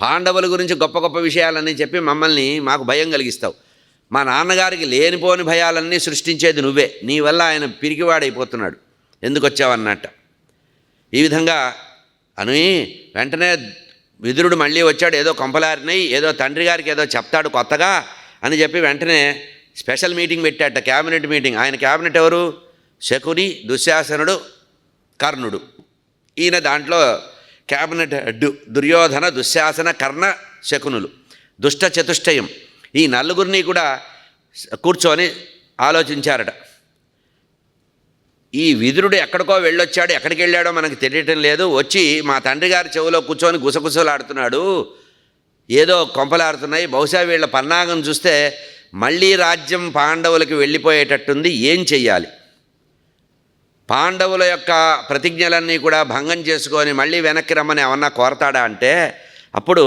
పాండవుల గురించి గొప్ప గొప్ప విషయాలన్నీ చెప్పి మమ్మల్ని మాకు భయం కలిగిస్తావు. మా నాన్నగారికి లేనిపోని భయాలన్నీ సృష్టించేది నువ్వే. నీ వల్ల ఆయన పిరికివాడైపోతున్నాడు. ఎందుకు వచ్చావన్నట్ట? ఈ విధంగా అని వెంటనే విదురుడు మళ్ళీ వచ్చాడు. ఏదో కొంపలారినాయి ఏదో తండ్రి గారికి ఏదో చెప్తాడు కొత్తగా అని చెప్పి వెంటనే స్పెషల్ మీటింగ్ పెట్టాట క్యాబినెట్ మీటింగ్. ఆయన క్యాబినెట్ ఎవరు? శకుని దుశ్శాసనుడు కర్ణుడు. ఈయన దాంట్లో క్యాబినెట్ డు దుర్యోధన దుశ్శాసన కర్ణ శకునులు. దుష్ట చతుష్టయం. ఈ నలుగురిని కూడా కూర్చొని ఆలోచించారట. ఈ విదురుడు ఎక్కడికో వెళ్ళొచ్చాడు ఎక్కడికి వెళ్ళాడో మనకు తెలియటం లేదు. వచ్చి మా తండ్రి గారి చెవిలో కూర్చొని గుసగుసలాడుతున్నాడు. ఏదో కొంపలాడుతున్నాయి. బహుశా వీళ్ళ పన్నాగం చూస్తే మళ్ళీ రాజ్యం పాండవులకి వెళ్ళిపోయేటట్టుంది. ఏం చెయ్యాలి? పాండవుల యొక్క ప్రతిజ్ఞలన్నీ కూడా భంగం చేసుకొని మళ్ళీ వెనక్కి రమ్మని ఏమన్నా కోరతాడా అంటే అప్పుడు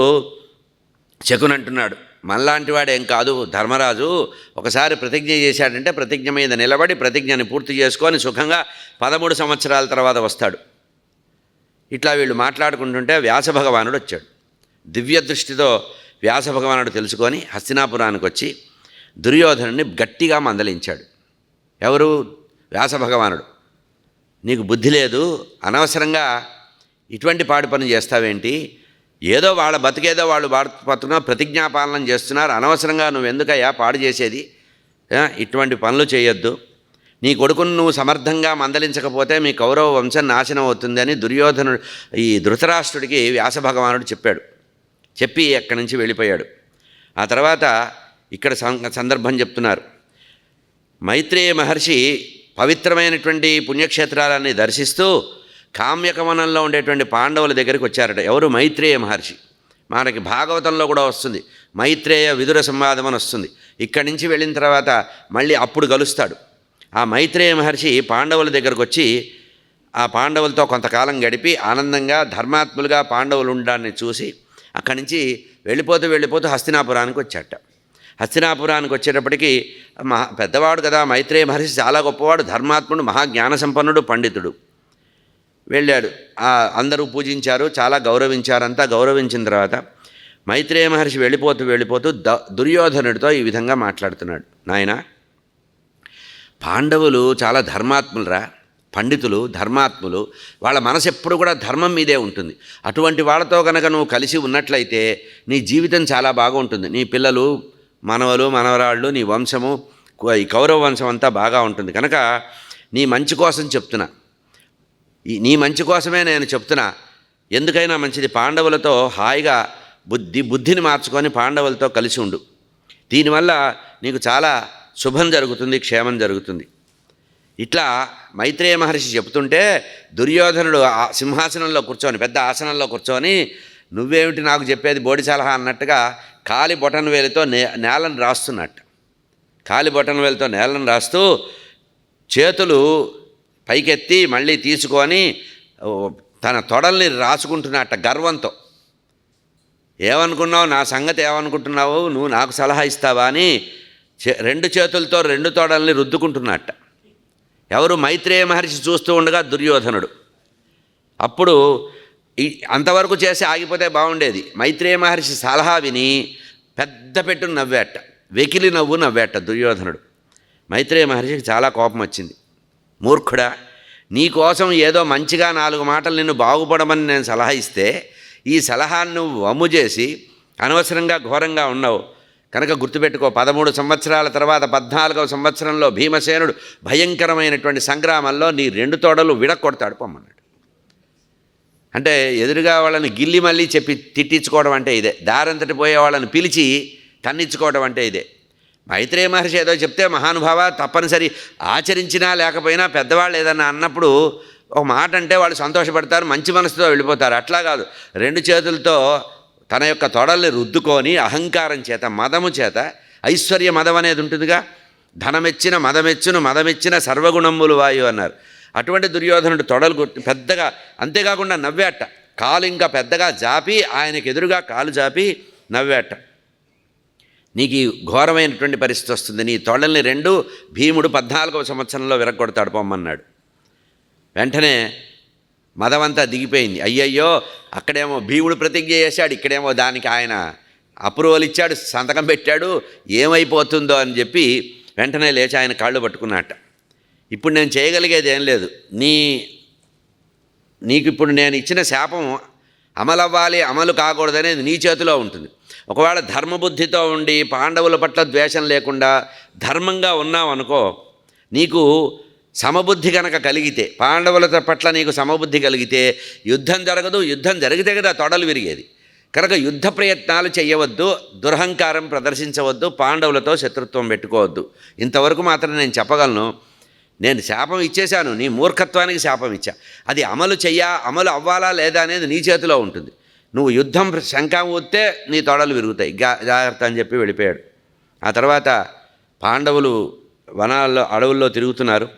శకునంటున్నాడు మనలాంటి వాడేం కాదు ధర్మరాజు ఒకసారి ప్రతిజ్ఞ చేశాడంటే ప్రతిజ్ఞ మీద నిలబడి ప్రతిజ్ఞని పూర్తి చేసుకొని సుఖంగా పదమూడు సంవత్సరాల తర్వాత వస్తాడు. ఇట్లా వీళ్ళు మాట్లాడుకుంటుంటే వ్యాస భగవానుడు వచ్చాడు. దివ్య దృష్టితో వ్యాస భగవానుడు తెలుసుకొని హస్తినాపురానికి వచ్చి దుర్యోధనుని గట్టిగా మందలించాడు. ఎవరు? వ్యాస భగవానుడు. నీకు బుద్ధి లేదు అనవసరంగా ఇటువంటి పాడు పని చేస్తావేంటి? ఏదో వాళ్ళ బతికేదో వాళ్ళు బాధపడుతున్నా ప్రతిజ్ఞాపాలనం చేస్తున్నారు అనవసరంగా నువ్వు ఎందుకయ్యా పాడు చేసేది? ఇటువంటి పనులు చేయొద్దు. నీ కొడుకును నువ్వు సమర్థంగా మందలించకపోతే మీ కౌరవ వంశం నాశనం అవుతుందని దుర్యోధనుడు ఈ ధృతరాష్ట్రుడికి వ్యాస భగవానుడు చెప్పాడు. చెప్పి అక్కడి నుంచి వెళ్ళిపోయాడు. ఆ తర్వాత ఇక్కడ సందర్భం చెప్తున్నారు. మైత్రేయ మహర్షి పవిత్రమైనటువంటి పుణ్యక్షేత్రాలన్నీ దర్శిస్తూ కామ్యకవనంలో ఉండేటువంటి పాండవుల దగ్గరికి వచ్చారట. ఎవరు? మైత్రేయ మహర్షి. మనకి భాగవతంలో కూడా వస్తుంది. మైత్రేయ విదుర సంవాదం అని వస్తుంది. ఇక్కడి నుంచి వెళ్ళిన తర్వాత మళ్ళీ అప్పుడు కలుస్తాడు. ఆ మైత్రేయ మహర్షి పాండవుల దగ్గరకు వచ్చి ఆ పాండవులతో కొంతకాలం గడిపి ఆనందంగా ధర్మాత్ములుగా పాండవులు ఉండడాన్ని చూసి అక్కడి నుంచి వెళ్ళిపోతూ వెళ్ళిపోతూ హస్తినాపురానికి వచ్చాట హస్తినాపురానికి వచ్చేటప్పటికి మహా పెద్దవాడు కదా మైత్రేయ మహర్షి చాలా గొప్పవాడు ధర్మాత్ముడు మహాజ్ఞాన సంపన్నుడు పండితుడు. వెళ్ళాడు. అందరూ పూజించారు చాలా గౌరవించారు అంతా గౌరవించిన తర్వాత మైత్రేయ మహర్షి వెళ్ళిపోతూ వెళ్ళిపోతూ ద దుర్యోధనుడితో ఈ విధంగా మాట్లాడుతున్నాడు. నాయన పాండవులు చాలా ధర్మాత్ములరా పండితులు ధర్మాత్ములు వాళ్ళ మనసు ఎప్పుడు కూడా ధర్మం మీదే ఉంటుంది. అటువంటి వాళ్ళతో కనుక నువ్వు కలిసి ఉన్నట్లయితే నీ జీవితం చాలా బాగుంటుంది. నీ పిల్లలు మనవలు మనవరాళ్ళు నీ వంశము ఈ కౌరవ వంశం అంతా బాగా ఉంటుంది. కనుక నీ మంచి కోసం చెప్తున్నా. ఈ నీ మంచి కోసమే నేను చెప్తున్నా. ఎందుకైనా మంచిది. పాండవులతో హాయిగా బుద్ధి బుద్ధిని మార్చుకొని పాండవులతో కలిసి ఉండు. దీనివల్ల నీకు చాలా శుభం జరుగుతుంది క్షేమం జరుగుతుంది. ఇట్లా మైత్రేయ మహర్షి చెప్తుంటే దుర్యోధనుడు ఆ సింహాసనంలో కూర్చొని పెద్ద ఆసనంలో కూర్చొని నువ్వేమిటి నాకు చెప్పేది బోడి సలహా అన్నట్టుగా కాలి బొటన్ వేలితో నే నేలను రాస్తున్నట్టు. కాలి బొటన్ వేలితో నేలను రాస్తూ చేతులు పైకెత్తి మళ్ళీ తీసుకొని తన తొడల్ని రాసుకుంటున్నట్ట గర్వంతో. ఏమనుకున్నావు? నా సంగతి ఏమనుకుంటున్నావు? నువ్వు నాకు సలహా ఇస్తావా అని చే- రెండు చేతులతో రెండు తొడల్ని రుద్దుకుంటున్నట్ట. ఎవరు మైత్రేయ మహర్షి చూస్తూ ఉండగా దుర్యోధనుడు. అప్పుడు అంతవరకు చేసి ఆగిపోతే బాగుండేది. మైత్రేయ మహర్షి సలహా విని పెద్ద పెట్టు నవ్వేట. వెకిలి నవ్వు నవ్వేట దుర్యోధనుడు. మైత్రేయ మహర్షికి చాలా కోపం వచ్చింది. మూర్ఖుడా నీకోసం ఏదో మంచిగా నాలుగు మాటలు నిన్ను బాగుపడమని నేను సలహా ఇస్తే ఈ సలహాను వమ్ము చేసి అనవసరంగా ఘోరంగా ఉన్నావు. కనుక గుర్తుపెట్టుకో పదమూడు సంవత్సరాల తర్వాత పద్నాలుగవ సంవత్సరంలో భీమసేనుడు భయంకరమైనటువంటి సంగ్రామంలో నీ రెండు తోడలు విడక్కొడతాడు పొమ్మన్నాడు. అంటే ఎదురుగా వాళ్ళని గిల్లి మళ్ళీ చెప్పి తిట్టించుకోవడం అంటే ఇదే. దారంతటి పోయే వాళ్ళని పిలిచి తన్నించుకోవడం అంటే ఇదే. మైత్రేయ మహర్షి ఏదో చెప్తే మహానుభావ తప్పనిసరి ఆచరించినా లేకపోయినా పెద్దవాళ్ళు ఏదన్నా అన్నప్పుడు ఒక మాట అంటే వాళ్ళు సంతోషపడతారు మంచి మనసుతో వెళ్ళిపోతారు. అట్లా కాదు. రెండు చేతులతో తన యొక్క తొడల్ని రుద్దుకొని అహంకారం చేత మదము చేత ఐశ్వర్య మదం అనేది ఉంటుందిగా. ధనమెచ్చిన మదమెచ్చును మదమెచ్చిన సర్వగుణములు వాయు అన్నారు. అటువంటి దుర్యోధనుడు తొడలు పెద్దగా అంతేకాకుండా నవ్వేట. కాలు ఇంకా పెద్దగా జాపి ఆయనకు ఎదురుగా కాలు జాపి నవ్వేట. నీకు ఘోరమైనటువంటి పరిస్థితి వస్తుంది. నీ తొడల్ని రెండు భీముడు పద్నాలుగవ సంవత్సరంలో విరగొడతాడు పొమ్మన్నాడు. వెంటనే మదమంతా దిగిపోయింది. అయ్యయ్యో అక్కడేమో భీముడు ప్రతిజ్ఞ చేశాడు ఇక్కడేమో దానికి ఆయన అప్రూవల్ ఇచ్చాడు సంతకం పెట్టాడు ఏమైపోతుందో అని చెప్పి వెంటనే లేచి ఆయన కాళ్ళు పట్టుకున్నట్ట ఇప్పుడు నేను చేయగలిగేది ఏం లేదు. నీ నీకు ఇప్పుడు నేను ఇచ్చిన శాపం అమలవ్వాలి అమలు కాకూడదనేది నీ చేతిలో ఉంటుంది. ఒకవేళ ధర్మబుద్ధితో ఉండి పాండవుల పట్ల ద్వేషం లేకుండా ధర్మంగా ఉన్నావు అనుకో నీకు సమబుద్ధి కనుక కలిగితే పాండవుల పట్ల నీకు సమబుద్ధి కలిగితే యుద్ధం జరగదు యుద్ధం జరిగితే కదా తొడలు విరిగేది. కనుక యుద్ధ ప్రయత్నాలు చేయవద్దు దురహంకారం ప్రదర్శించవద్దు పాండవులతో శత్రుత్వం పెట్టుకోవద్దు. ఇంతవరకు మాత్రం నేను చెప్పగలను నేను శాపం ఇచ్చేశాను నీ మూర్ఖత్వానికి శాపం ఇచ్చా. అది అమలు చెయ్యా అమలు అవ్వాలా లేదా అనేది నీ చేతిలో ఉంటుంది. నువ్వు యుద్ధం శంఖ ఊస్తే నీ తొడలు విరుగుతాయి. జాగ్రత్త అని చెప్పి వెళ్ళిపోయాడు. ఆ తర్వాత పాండవులు వనాల్లో అడవుల్లో తిరుగుతున్నారు.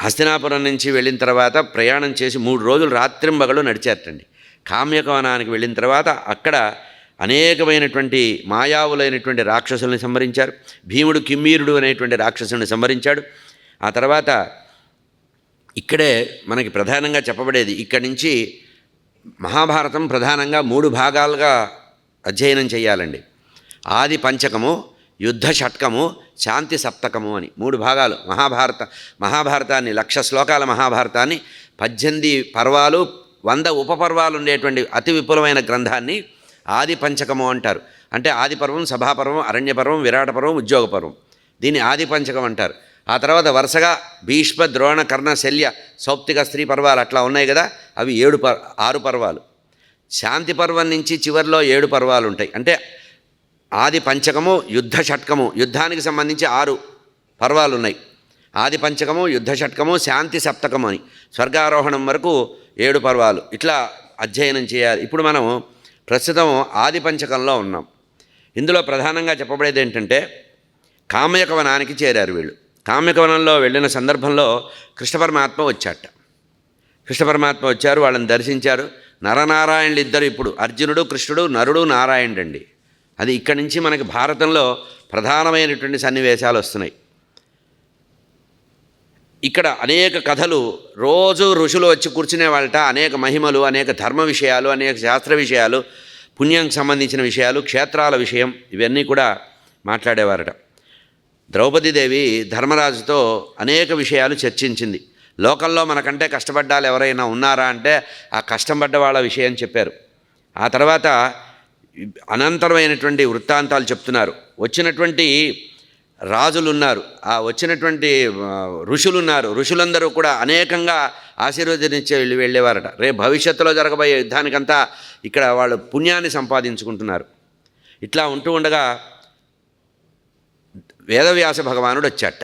హస్తినాపురం నుంచి వెళ్ళిన తర్వాత ప్రయాణం చేసి మూడు రోజులు రాత్రింబగలు నడిచారటండి కామ్యకవనానికి వెళ్ళిన తర్వాత అక్కడ అనేకమైనటువంటి మాయావులైనటువంటి రాక్షసుల్ని సంహరించారు. భీముడు కిమ్మీరుడు అనేటువంటి రాక్షసుని సంహరించాడు. ఆ తర్వాత ఇక్కడే మనకి ప్రధానంగా చెప్పబడేది ఇక్కడి నుంచి మహాభారతం ప్రధానంగా మూడు భాగాలుగా అధ్యయనం చేయాలండి. ఆది పంచకము యుద్ధ షట్కము శాంతి సప్తకము అని మూడు భాగాలు. మహాభారత మహాభారతాన్ని లక్ష శ్లోకాల మహాభారతాన్ని పద్దెనిమిది పర్వాలు వంద ఉపపర్వాలు ఉండేటువంటి అతి విపులమైన గ్రంథాన్ని ఆది పంచకము అంటారు. అంటే ఆది పర్వం సభాపర్వం అరణ్యపర్వం విరాటపర్వం ఉద్యోగపర్వం. దీన్ని ఆది పంచకం అంటారు. ఆ తర్వాత వరుసగా భీష్మ ద్రోణ కర్ణ శల్య సౌప్తిక స్త్రీ పర్వాలు అట్లా ఉన్నాయి కదా అవి ఏడు పర్ ఆరు పర్వాలు. శాంతి పర్వం నుంచి చివరిలో ఏడు పర్వాలు ఉంటాయి. అంటే ఆది పంచకము యుద్ధ షట్కము యుద్ధానికి సంబంధించి ఆరు పర్వాలు ఉన్నాయి. ఆది పంచకము యుద్ధ షట్కము శాంతి సప్తకము అని. స్వర్గారోహణం వరకు ఏడు పర్వాలు. ఇట్లా అధ్యయనం చేయాలి. ఇప్పుడు మనం ప్రస్తుతం ఆది పంచకంలో ఉన్నాం. ఇందులో ప్రధానంగా చెప్పబడేది ఏంటంటే కామ్యకవనానికి చేరారు వీళ్ళు. కామ్యకవనంలో వెళ్ళిన సందర్భంలో కృష్ణ పరమాత్మ వచ్చాట. కృష్ణ పరమాత్మ వచ్చారు వాళ్ళని దర్శించారు. నరనారాయణులు ఇద్దరు ఇప్పుడు అర్జునుడు కృష్ణుడు నరుడు నారాయణుడు అండి అది ఇక్కడి నుంచి మనకి భారతంలో ప్రధానమైనటువంటి సన్నివేశాలు వస్తున్నాయి. ఇక్కడ అనేక కథలు రోజు ఋషులు వచ్చి కూర్చునే వాళ్ళట అనేక మహిమలు అనేక ధర్మ విషయాలు అనేక శాస్త్ర విషయాలు పుణ్యంకి సంబంధించిన విషయాలు క్షేత్రాల విషయం ఇవన్నీ కూడా మాట్లాడేవారట. ద్రౌపదీదేవి ధర్మరాజుతో అనేక విషయాలు చర్చించింది. లోకంలో మనకంటే కష్టపడ్డాలు ఎవరైనా ఉన్నారా అంటే ఆ కష్టం పడ్డ వాళ్ళ విషయం చెప్పారు. ఆ తర్వాత అనంతరమైనటువంటి వృత్తాంతాలు చెప్తున్నారు. వచ్చినటువంటి రాజులు ఉన్నారు ఆ వచ్చినటువంటి ఋషులు ఉన్నారు ఋషులందరూ కూడా అనేకంగా ఆశీర్వదించే వెళ్ళి వెళ్ళేవారట. రేపు భవిష్యత్తులో జరగబోయే యుద్ధానికంతా ఇక్కడ వాళ్ళు పుణ్యాన్ని సంపాదించుకుంటున్నారు. ఇట్లా ఉంటూ ఉండగా వేదవ్యాస భగవానుడు వచ్చాట.